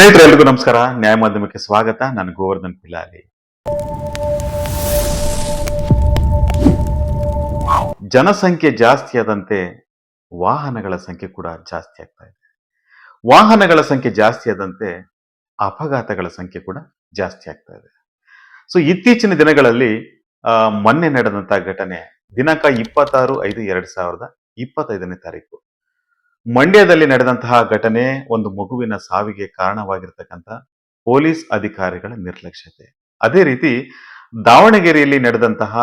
ಸ್ನೇಹಿತರೆ ಎಲ್ರಿಗೂ ನಮಸ್ಕಾರ. ನ್ಯಾಯ ಮಾಧ್ಯಮಕ್ಕೆ ಸ್ವಾಗತ. ನಾನು ಗೋವರ್ಧನ್ ಪಿಲಾಲಿ. ಜನಸಂಖ್ಯೆ ಜಾಸ್ತಿ ಆದಂತೆ ವಾಹನಗಳ ಸಂಖ್ಯೆ ಕೂಡ ಜಾಸ್ತಿ ಆಗ್ತಾ ಇದೆ. ವಾಹನಗಳ ಸಂಖ್ಯೆ ಜಾಸ್ತಿ ಆದಂತೆ ಅಪಘಾತಗಳ ಸಂಖ್ಯೆ ಕೂಡ ಜಾಸ್ತಿ ಆಗ್ತಾ ಇದೆ. ಸೊ ಇತ್ತೀಚಿನ ದಿನಗಳಲ್ಲಿ ಮೊನ್ನೆ ನಡೆದಂತಹ ಘಟನೆ ದಿನಾಂಕ ಇಪ್ಪತ್ತಾರು ಐದು ಎರಡ್ ಸಾವಿರದ ಇಪ್ಪತ್ತೈದನೇ ತಾರೀಕು. ಮಂಡ್ಯದಲ್ಲಿ ನಡೆದಂತಹ ಘಟನೆ ಒಂದು ಮಗುವಿನ ಸಾವಿಗೆ ಕಾರಣವಾಗಿರ್ತಕ್ಕಂಥ ಪೊಲೀಸ್ ಅಧಿಕಾರಿಗಳ ನಿರ್ಲಕ್ಷ್ಯತೆ. ಅದೇ ರೀತಿ ದಾವಣಗೆರೆಯಲ್ಲಿ ನಡೆದಂತಹ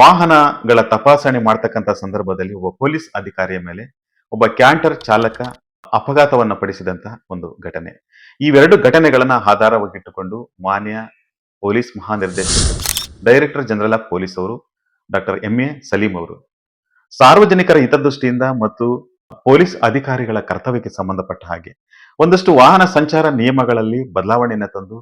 ವಾಹನಗಳ ತಪಾಸಣೆ ಮಾಡ್ತಕ್ಕಂಥ ಸಂದರ್ಭದಲ್ಲಿ ಒಬ್ಬ ಪೊಲೀಸ್ ಅಧಿಕಾರಿಯ ಮೇಲೆ ಒಬ್ಬ ಕ್ಯಾಂಟರ್ ಚಾಲಕ ಅಪಘಾತವನ್ನು ಪಡಿಸಿದಂತಹ ಒಂದು ಘಟನೆ. ಇವೆರಡು ಘಟನೆಗಳನ್ನ ಆಧಾರವಾಗಿಟ್ಟುಕೊಂಡು ಮಾನ್ಯ ಪೊಲೀಸ್ ಮಹಾನಿರ್ದೇಶಕರು ಡೈರೆಕ್ಟರ್ ಜನರಲ್ ಆಫ್ ಪೊಲೀಸ್ ಅವರು ಡಾಕ್ಟರ್ ಎಂ ಎ ಸಲೀಂ ಅವರು ಸಾರ್ವಜನಿಕರ ಹಿತದೃಷ್ಟಿಯಿಂದ ಮತ್ತು ಪೊಲೀಸ್ ಅಧಿಕಾರಿಗಳ ಕರ್ತವ್ಯಕ್ಕೆ ಸಂಬಂಧಪಟ್ಟ ಹಾಗೆ ಒಂದಷ್ಟು ವಾಹನ ಸಂಚಾರ ನಿಯಮಗಳಲ್ಲಿ ಬದಲಾವಣೆಯನ್ನು ತಂದು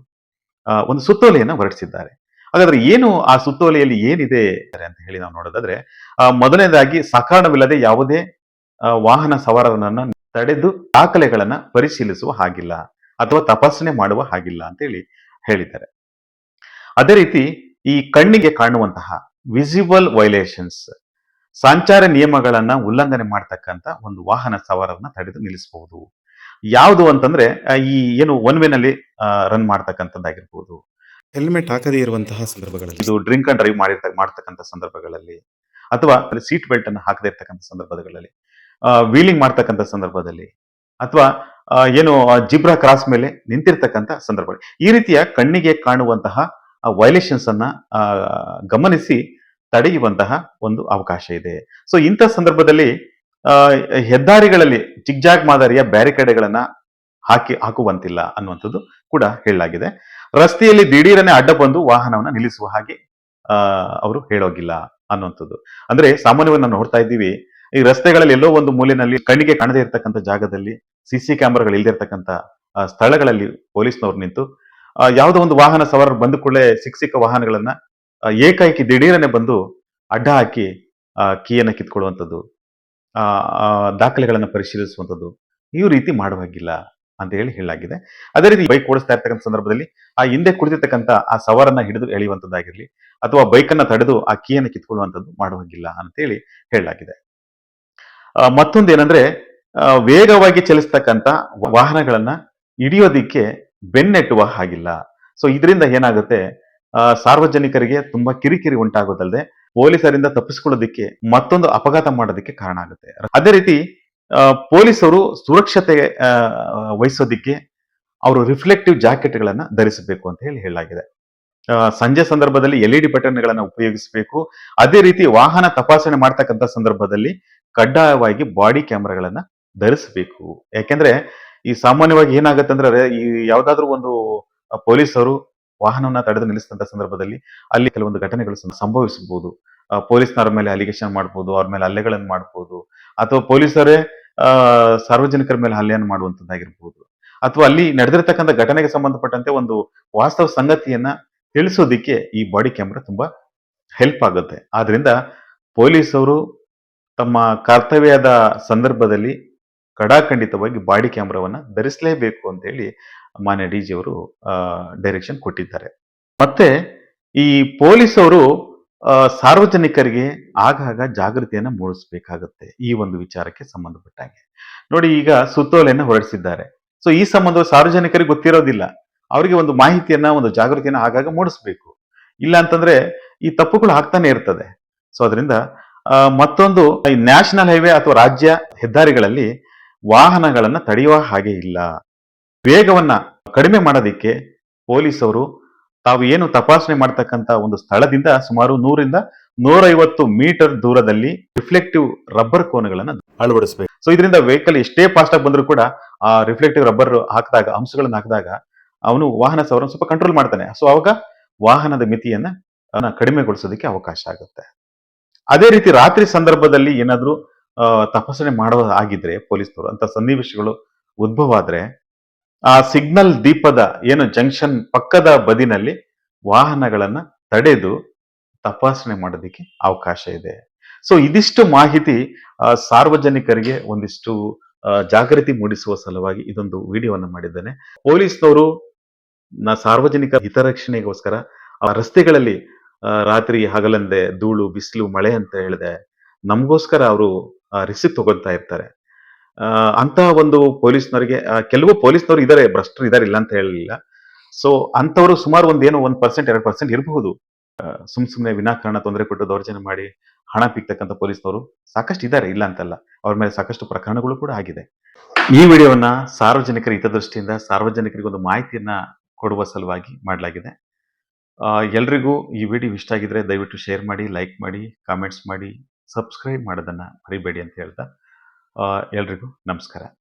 ಒಂದು ಸುತ್ತೋಲೆಯನ್ನು ಹೊರಡಿಸಿದ್ದಾರೆ. ಹಾಗಾದ್ರೆ ಏನು ಆ ಸುತ್ತೋಲೆಯಲ್ಲಿ ಏನಿದೆ ಅಂತ ಹೇಳಿ ನಾವು ನೋಡೋದಾದ್ರೆ ಮೊದಲನೇದಾಗಿ ಸಕಾರಣವಿಲ್ಲದೆ ಯಾವುದೇ ವಾಹನ ಸವಾರರನ್ನ ತಡೆದು ದಾಖಲೆಗಳನ್ನ ಪರಿಶೀಲಿಸುವ ಹಾಗಿಲ್ಲ ಅಥವಾ ತಪಾಸಣೆ ಮಾಡುವ ಹಾಗಿಲ್ಲ ಅಂತ ಹೇಳಿ ಹೇಳಿದ್ದಾರೆ. ಅದೇ ರೀತಿ ಈ ಕಣ್ಣಿಗೆ ಕಾಣುವಂತಹ ವಿಸಿಬಲ್ ವೈಲೇಷನ್ಸ್ ಸಂಚಾರ ನಿಯಮಗಳನ್ನ ಉಲ್ಲಂಘನೆ ಮಾಡ್ತಕ್ಕಂಥ ಒಂದು ವಾಹನ ಸವಾರರನ್ನ ತಡೆದು ನಿಲ್ಲಿಸಬಹುದು. ಯಾವುದು ಅಂತಂದ್ರೆ ಈ ಏನು ಒನ್ ವೇನಲ್ಲಿ ರನ್ ಮಾಡ್ತಕ್ಕಂಥದ್ದಾಗಿರ್ಬೋದು. ಹೆಲ್ಮೆಟ್ ಹಾಕದೇ ಇರುವಂತಹ ಸಂದರ್ಭಗಳಲ್ಲಿ. ಇದು ಡ್ರಿಂಕ್ ಅಂಡ್ ಡ್ರೈವ್ ಮಾಡಿರ್ತ ಮಾಡ್ತಕ್ಕಂಥ ಸಂದರ್ಭಗಳಲ್ಲಿ. ಅಥವಾ ಸೀಟ್ ಬೆಲ್ಟ್ ಅನ್ನು ಹಾಕದೇ ಇರ್ತಕ್ಕಂಥ ಸಂದರ್ಭಗಳಲ್ಲಿ. ವೀಲಿಂಗ್ ಮಾಡ್ತಕ್ಕಂಥ ಸಂದರ್ಭದಲ್ಲಿ. ಅಥವಾ ಏನು ಜಿಬ್ರಾ ಕ್ರಾಸ್ ಮೇಲೆ ನಿಂತಿರ್ತಕ್ಕಂಥ ಸಂದರ್ಭಗಳು ಈ ರೀತಿಯ ಕಣ್ಣಿಗೆ ಕಾಣುವಂತಹ ವೈಲೇಷನ್ಸ್ ಅನ್ನ ಗಮನಿಸಿ ತಡೆಯುವಂತಹ ಒಂದು ಅವಕಾಶ ಇದೆ. ಸೊ ಇಂಥ ಸಂದರ್ಭದಲ್ಲಿ ಹೆದ್ದಾರಿಗಳಲ್ಲಿ ಜಿಗ್ಜಾಗ್ ಮಾದರಿಯ ಬ್ಯಾರಿಕೇಡ್ಗಳನ್ನ ಹಾಕಿ ಹಾಕುವಂತಿಲ್ಲ ಅನ್ನುವಂಥದ್ದು ಕೂಡ ಹೇಳಲಾಗಿದೆ. ರಸ್ತೆಯಲ್ಲಿ ದಿಢೀರನೆ ಅಡ್ಡ ಬಂದು ವಾಹನವನ್ನು ನಿಲ್ಲಿಸುವ ಹಾಗೆ ಅವರು ಹೇಳೋಗಿಲ್ಲ ಅನ್ನುವಂಥದ್ದು. ಅಂದ್ರೆ ಸಾಮಾನ್ಯವಾಗಿ ನಾವು ನೋಡ್ತಾ ಇದ್ದೀವಿ ಈ ರಸ್ತೆಗಳಲ್ಲಿ ಎಲ್ಲೋ ಒಂದು ಮೂಲೆಯಲ್ಲಿ ಕಣ್ಣಿಗೆ ಕಾಣದೇ ಇರತಕ್ಕಂಥ ಜಾಗದಲ್ಲಿ ಸಿ ಸಿ ಕ್ಯಾಮೆರಾಗಳು ಇಲ್ದಿರ್ತಕ್ಕಂಥ ಆ, ಸ್ಥಳಗಳಲ್ಲಿ ಪೊಲೀಸ್ನವ್ರು ನಿಂತು ಯಾವುದೋ ಒಂದು ವಾಹನ ಸವಾರರು ಬಂದ ಕೂಡಲೇ ಸಿಕ್ಕ ಸಿಕ್ಕ ವಾಹನಗಳನ್ನ ಏಕಾಏಕಿ ದಿಢೀರನೆ ಬಂದು ಅಡ್ಡ ಹಾಕಿ ಕೀಯನ್ನ ಕಿತ್ಕೊಳ್ಳುವಂಥದ್ದು ದಾಖಲೆಗಳನ್ನ ಪರಿಶೀಲಿಸುವಂಥದ್ದು, ಈ ರೀತಿ ಮಾಡುವಾಗಿಲ್ಲ ಅಂತ ಹೇಳಿ ಹೇಳಲಾಗಿದೆ. ಅದೇ ರೀತಿ ಬೈಕ್ ಓಡಿಸ್ತಾ ಇರ್ತಕ್ಕಂಥ ಸಂದರ್ಭದಲ್ಲಿ ಆ ಹಿಂದೆ ಕುಳಿತಿರ್ತಕ್ಕಂಥ ಆ ಸವಾರನ್ನ ಹಿಡಿದು ಎಳೆಯುವಂಥದ್ದಾಗಿರಲಿ ಅಥವಾ ಬೈಕನ್ನು ತಡೆದು ಆ ಕೀಯನ್ನು ಕಿತ್ಕೊಳ್ಳುವಂಥದ್ದು ಮಾಡುವಾಗಿಲ್ಲ ಅಂತೇಳಿ ಹೇಳಲಾಗಿದೆ. ಮತ್ತೊಂದು ಏನಂದ್ರೆ ವೇಗವಾಗಿ ಚಲಿಸ್ತಕ್ಕಂಥ ವಾಹನಗಳನ್ನ ಹಿಡಿಯೋದಿಕ್ಕೆ ಬೆನ್ನೆಟ್ಟುವ ಹಾಗಿಲ್ಲ. ಸೊ ಇದರಿಂದ ಏನಾಗುತ್ತೆ? ಸಾರ್ವಜನಿಕರಿಗೆ ತುಂಬಾ ಕಿರಿಕಿರಿ ಉಂಟಾಗೋದಲ್ಲದೆ ಪೊಲೀಸರಿಂದ ತಪ್ಪಿಸ್ಕೊಳ್ಳೋದಿಕ್ಕೆ ಮತ್ತೊಂದು ಅಪಘಾತ ಮಾಡೋದಕ್ಕೆ ಕಾರಣ ಆಗುತ್ತೆ. ಅದೇ ರೀತಿ ಪೊಲೀಸರು ಸುರಕ್ಷತೆ ವಹಿಸೋದಿಕ್ಕೆ ಅವರು ರಿಫ್ಲೆಕ್ಟಿವ್ ಜಾಕೆಟ್ಗಳನ್ನ ಧರಿಸಬೇಕು ಅಂತ ಹೇಳಿ ಹೇಳಲಾಗಿದೆ. ಸಂಜೆ ಸಂದರ್ಭದಲ್ಲಿ ಎಲ್ ಇ ಡಿ ಬಟನ್ಗಳನ್ನ ಉಪಯೋಗಿಸಬೇಕು. ಅದೇ ರೀತಿ ವಾಹನ ತಪಾಸಣೆ ಮಾಡ್ತಕ್ಕಂಥ ಸಂದರ್ಭದಲ್ಲಿ ಕಡ್ಡಾಯವಾಗಿ ಬಾಡಿ ಕ್ಯಾಮ್ರಾಗಳನ್ನ ಧರಿಸಬೇಕು. ಯಾಕೆಂದ್ರೆ, ಈ ಸಾಮಾನ್ಯವಾಗಿ ಏನಾಗುತ್ತೆ ಅಂದ್ರೆ ಈ ಯಾವ್ದಾದ್ರು ಒಂದು ಪೊಲೀಸರು ವಾಹನವನ್ನ ತಡೆದು ನಿಲ್ಲಿಸಿದಂತ ಸಂದರ್ಭದಲ್ಲಿ ಅಲ್ಲಿ ಕೆಲವೊಂದು ಘಟನೆಗಳು ಸಂಭವಿಸಬಹುದು. ಪೊಲೀಸ್ನವರ ಮೇಲೆ ಅಲಿಗೇಷನ್ ಮಾಡ್ಬೋದು, ಅವ್ರ ಮೇಲೆ ಹಲ್ಲೆಗಳನ್ನು ಮಾಡ್ಬೋದು, ಅಥವಾ ಪೊಲೀಸರೇ ಸಾರ್ವಜನಿಕರ ಮೇಲೆ ಹಲ್ಲೆಯನ್ನು ಮಾಡುವಂತದ್ದಾಗಿರ್ಬೋದು. ಅಥವಾ ಅಲ್ಲಿ ನಡೆದಿರ್ತಕ್ಕಂಥ ಘಟನೆಗೆ ಸಂಬಂಧಪಟ್ಟಂತೆ ಒಂದು ವಾಸ್ತವ ಸಂಗತಿಯನ್ನ ತಿಳಿಸೋದಿಕ್ಕೆ ಈ ಬಾಡಿ ಕ್ಯಾಮ್ರಾ ತುಂಬಾ ಹೆಲ್ಪ್ ಆಗುತ್ತೆ. ಆದ್ರಿಂದ ಪೊಲೀಸರು ತಮ್ಮ ಕರ್ತವ್ಯದ ಸಂದರ್ಭದಲ್ಲಿ ಕಡಾಖಂಡಿತವಾಗಿ ಬಾಡಿ ಕ್ಯಾಮ್ರಾವನ್ನ ಧರಿಸಲೇಬೇಕು ಅಂತ ಹೇಳಿ ಮಾನ್ಯ ಡಿ ಜಿ ಅವರು ಡೈರೆಕ್ಷನ್ ಕೊಟ್ಟಿದ್ದಾರೆ. ಮತ್ತೆ ಈ ಪೊಲೀಸ್ ಅವರು ಸಾರ್ವಜನಿಕರಿಗೆ ಆಗಾಗ ಜಾಗೃತಿಯನ್ನ ಮೂಡಿಸಬೇಕಾಗುತ್ತೆ ಈ ಒಂದು ವಿಚಾರಕ್ಕೆ ಸಂಬಂಧಪಟ್ಟಂಗೆ. ನೋಡಿ ಈಗ ಸುತ್ತೋಲೆಯನ್ನು ಹೊರಡಿಸಿದ್ದಾರೆ. ಸೊ ಈ ಸಂಬಂಧ ಸಾರ್ವಜನಿಕರಿಗೆ ಗೊತ್ತಿರೋದಿಲ್ಲ. ಅವರಿಗೆ ಒಂದು ಮಾಹಿತಿಯನ್ನ, ಒಂದು ಜಾಗೃತಿಯನ್ನ ಆಗಾಗ ಮೂಡಿಸಬೇಕು. ಇಲ್ಲ ಅಂತಂದ್ರೆ ಈ ತಪ್ಪುಗಳು ಆಗ್ತಾನೆ ಇರ್ತದೆ. ಸೊ ಅದರಿಂದ ಮತ್ತೊಂದು, ಈ ನ್ಯಾಷನಲ್ ಹೈವೇ ಅಥವಾ ರಾಜ್ಯ ಹೆದ್ದಾರಿಗಳಲ್ಲಿ ವಾಹನಗಳನ್ನು ತಡೆಯುವ ಹಾಗೆ ಇಲ್ಲ. ವೇಗವನ್ನ ಕಡಿಮೆ ಮಾಡೋದಿಕ್ಕೆ ಪೊಲೀಸವರು ತಾವು ಏನು ತಪಾಸಣೆ ಮಾಡ್ತಕ್ಕಂತ ಒಂದು ಸ್ಥಳದಿಂದ ಸುಮಾರು ನೂರಿಂದ ನೂರೈವತ್ತು ಮೀಟರ್ ದೂರದಲ್ಲಿ ರಿಫ್ಲೆಕ್ಟಿವ್ ರಬ್ಬರ್ ಕೋನ್ಗಳನ್ನು ಅಳವಡಿಸಬೇಕು. ಸೊ ಇದರಿಂದ ವೆಹಿಕಲ್ ಎಷ್ಟೇ ಫಾಸ್ಟ್ ಆಗಿ ಬಂದರೂ ಕೂಡ ಆ ರಿಫ್ಲೆಕ್ಟಿವ್ ರಬ್ಬರ್ ಹಾಕಿದಾಗ, ಅಂಶಗಳನ್ನ ಹಾಕಿದಾಗ ಅವನು ವಾಹನ ಸವರನ್ನು ಸ್ವಲ್ಪ ಕಂಟ್ರೋಲ್ ಮಾಡ್ತಾನೆ. ಸೊ ಅವಾಗ ವಾಹನದ ಮಿತಿಯನ್ನ ಕಡಿಮೆಗೊಳಿಸೋದಕ್ಕೆ ಅವಕಾಶ ಆಗುತ್ತೆ. ಅದೇ ರೀತಿ ರಾತ್ರಿ ಸಂದರ್ಭದಲ್ಲಿ ಏನಾದರೂ ತಪಾಸಣೆ ಮಾಡೋ ಆಗಿದ್ರೆ ಪೊಲೀಸ್ನವರು ಅಂತ ಸನ್ನಿವೇಶಗಳು ಉದ್ಭವ ಆದ್ರೆ ಆ ಸಿಗ್ನಲ್ ದೀಪದ ಏನು ಜಂಕ್ಷನ್ ಪಕ್ಕದ ಬದಿನಲ್ಲಿ ವಾಹನಗಳನ್ನ ತಡೆದು ತಪಾಸಣೆ ಮಾಡೋದಕ್ಕೆ ಅವಕಾಶ ಇದೆ. ಸೊ ಇದಿಷ್ಟು ಮಾಹಿತಿ ಸಾರ್ವಜನಿಕರಿಗೆ ಒಂದಿಷ್ಟು ಜಾಗೃತಿ ಮೂಡಿಸುವ ಸಲುವಾಗಿ ಇದೊಂದು ವಿಡಿಯೋವನ್ನು ಮಾಡಿದ್ದೇನೆ. ಪೊಲೀಸ್ನವರು ಸಾರ್ವಜನಿಕ ಹಿತರಕ್ಷಣೆಗೋಸ್ಕರ ರಸ್ತೆಗಳಲ್ಲಿ ರಾತ್ರಿ ಹಗಲಂದೆ ಧೂಳು, ಬಿಸಿಲು, ಮಳೆ ಅಂತ ಹೇಳಿದೆ, ನಮಗೋಸ್ಕರ ಅವರು ರಿಸಿಕ್ ತಗೊಳ್ತಾ ಇರ್ತಾರೆ. ಅಂತ ಒಂದು ಪೊಲೀಸ್ನವರಿಗೆ ಕೆಲವು ಪೊಲೀಸ್ನವರು ಇದಾರೆ, ಭ್ರಷ್ಟರು ಇದಾರೆ, ಇಲ್ಲ ಅಂತ ಹೇಳಲಿಲ್ಲ ಸೊ ಅಂತವರು ಸುಮಾರು ಒಂದ್ ಏನೋ ಒಂದ್ ಪರ್ಸೆಂಟ್ ಎರಡು ಪರ್ಸೆಂಟ್ ಇರಬಹುದು. ಸುಮ್ ಸುಮ್ನೆ ವಿನಾಕಾರಣ ತೊಂದರೆ ಕೊಟ್ಟು ದೌರ್ಜನ್ಯ ಮಾಡಿ ಹಣ ಪಿಕ್ತಕ್ಕಂಥ ಪೊಲೀಸ್ನವರು ಸಾಕಷ್ಟು ಇದ್ದಾರೆ ಇಲ್ಲ ಅಂತಲ್ಲ. ಅವ್ರ ಮೇಲೆ ಸಾಕಷ್ಟು ಪ್ರಕರಣಗಳು ಕೂಡ ಆಗಿದೆ. ಈ ವಿಡಿಯೋವನ್ನ ಸಾರ್ವಜನಿಕರ ಹಿತದೃಷ್ಟಿಯಿಂದ ಸಾರ್ವಜನಿಕರಿಗೆ ಒಂದು ಮಾಹಿತಿಯನ್ನ ಕೊಡುವ ಸಲುವಾಗಿ ಮಾಡಲಾಗಿದೆ. ಎಲ್ರಿಗೂ ಈ ವಿಡಿಯೋ ಇಷ್ಟ ಆಗಿದ್ರೆ ದಯವಿಟ್ಟು ಶೇರ್ ಮಾಡಿ, ಲೈಕ್ ಮಾಡಿ, ಕಾಮೆಂಟ್ಸ್ ಮಾಡಿ, ಸಬ್ಸ್ಕ್ರೈಬ್ ಮಾಡೋದನ್ನ ಮರಿಬೇಡಿ ಅಂತ ಹೇಳ್ತಾ ಎಲ್ರಿಗೂ ನಮಸ್ಕಾರ.